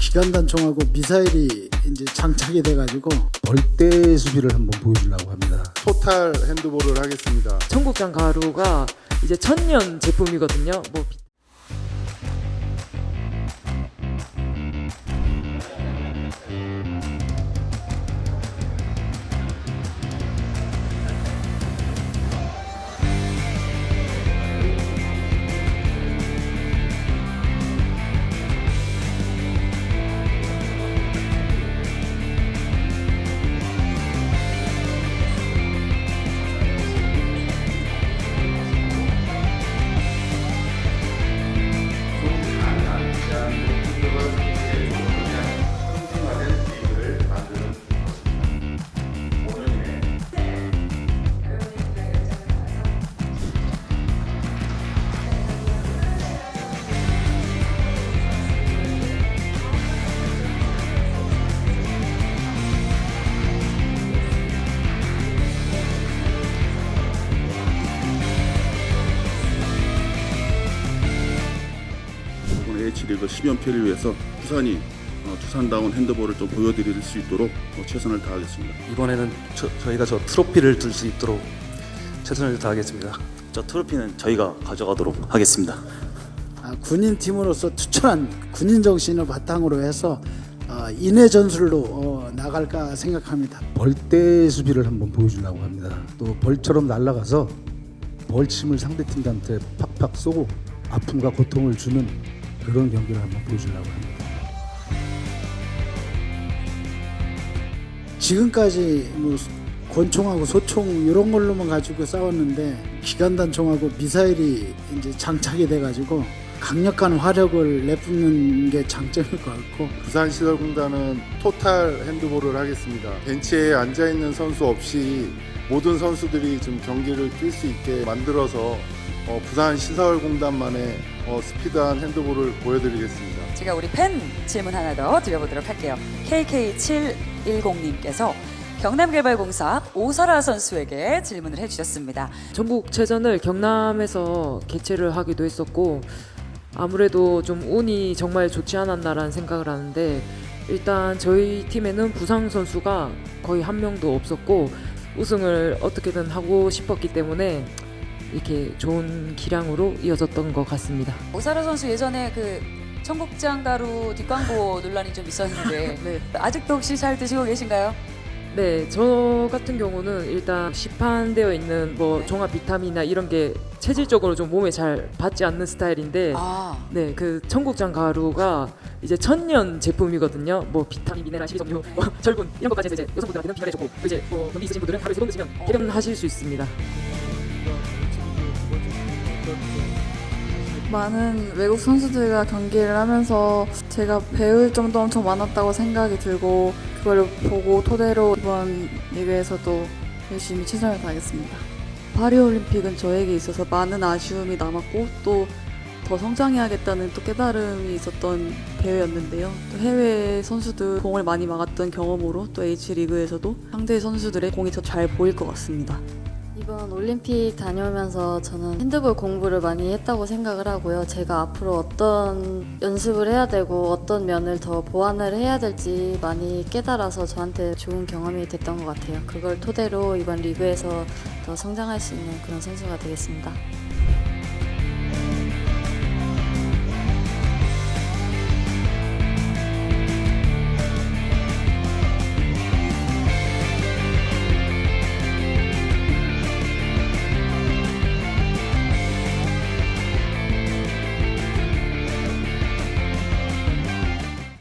기관 단총하고 미사일이 이제 장착이 돼가지고 벌떼 수비를 한번 보여주려고 합니다. 토탈 핸드볼을 하겠습니다. 청국장 가루가 이제 천년 제품이거든요. 뭐 H리그 10연패를 위해서 부산이 어, 두산다운 핸드볼을 좀 보여드릴 수 있도록 어, 최선을 다하겠습니다. 이번에는 저, 저희가 저 트로피를 들 수 있도록 최선을 다하겠습니다. 저 트로피는 저희가 가져가도록 하겠습니다. 아, 군인 팀으로서 투철한 군인 정신을 바탕으로 해서 어, 인해 전술로 어, 나갈까 생각합니다. 벌떼 수비를 한번 보여주려고 합니다. 또 벌처럼 날아가서 벌침을 상대 팀한테 팍팍 쏘고 아픔과 고통을 주는 그런 경기를 한번 보여주려고 합니다. 지금까지 뭐 권총하고 소총 이런 걸로만 가지고 싸웠는데 기관 단총하고 미사일이 이제 장착이 돼가지고 강력한 화력을 내뿜는 게 장점일 것 같고 부산시설공단은 토탈 핸드볼을 하겠습니다. 벤치에 앉아 있는 선수 없이 모든 선수들이 좀 경기를 뛸 수 있게 만들어서 어, 부산시설공단만의 어, 스피드한 핸드볼을 보여드리겠습니다. 제가 우리 팬 질문 하나 더 드려보도록 할게요. KK710님께서 경남개발공사 오사라 선수에게 질문을 해주셨습니다. 전국체전을 경남에서 개최를 하기도 했었고 아무래도 좀 운이 정말 좋지 않았나라는 생각을 하는데 일단 저희 팀에는 부상 선수가 거의 한 명도 없었고 우승을 어떻게든 하고 싶었기 때문에 이렇게 좋은 기량으로 이어졌던 것 같습니다. 오사라 선수 예전에 그 청국장 가루 뒷광고 논란이 좀 있었는데 네. 아직도 혹시 잘 드시고 계신가요? 네, 저 같은 경우는 일단 시판되어 있는 뭐 종합 비타민이나 이런 게 체질적으로 좀 몸에 잘 받지 않는 스타일인데 아, 네, 그 청국장 가루가 이제 천년 제품이거든요. 뭐 비타민, 미네랄, 식이섬유, 뭐 절분 이런 것까지 해서 이제 여성분들한테는 비관해 좋고 또 이제 뭐 변비 있으신 분들은 하루에 세번 드시면 개변하실 수 있습니다. 많은 외국 선수들과 경기를 하면서 제가 배울 점도 엄청 많았다고 생각이 들고 그걸 보고 토대로 이번 리그에서도 열심히 최선을 다하겠습니다. 파리올림픽은 저에게 있어서 많은 아쉬움이 남았고 또 더 성장해야겠다는 또 깨달음이 있었던 대회였는데요. 또 해외 선수들 공을 많이 막았던 경험으로 또 H리그에서도 상대 선수들의 공이 더 잘 보일 것 같습니다. 이번 올림픽 다녀오면서 저는 핸드볼 공부를 많이 했다고 생각을 하고요. 제가 앞으로 어떤 연습을 해야 되고 어떤 면을 더 보완을 해야 될지 많이 깨달아서 저한테 좋은 경험이 됐던 것 같아요. 그걸 토대로 이번 리그에서 더 성장할 수 있는 그런 선수가 되겠습니다.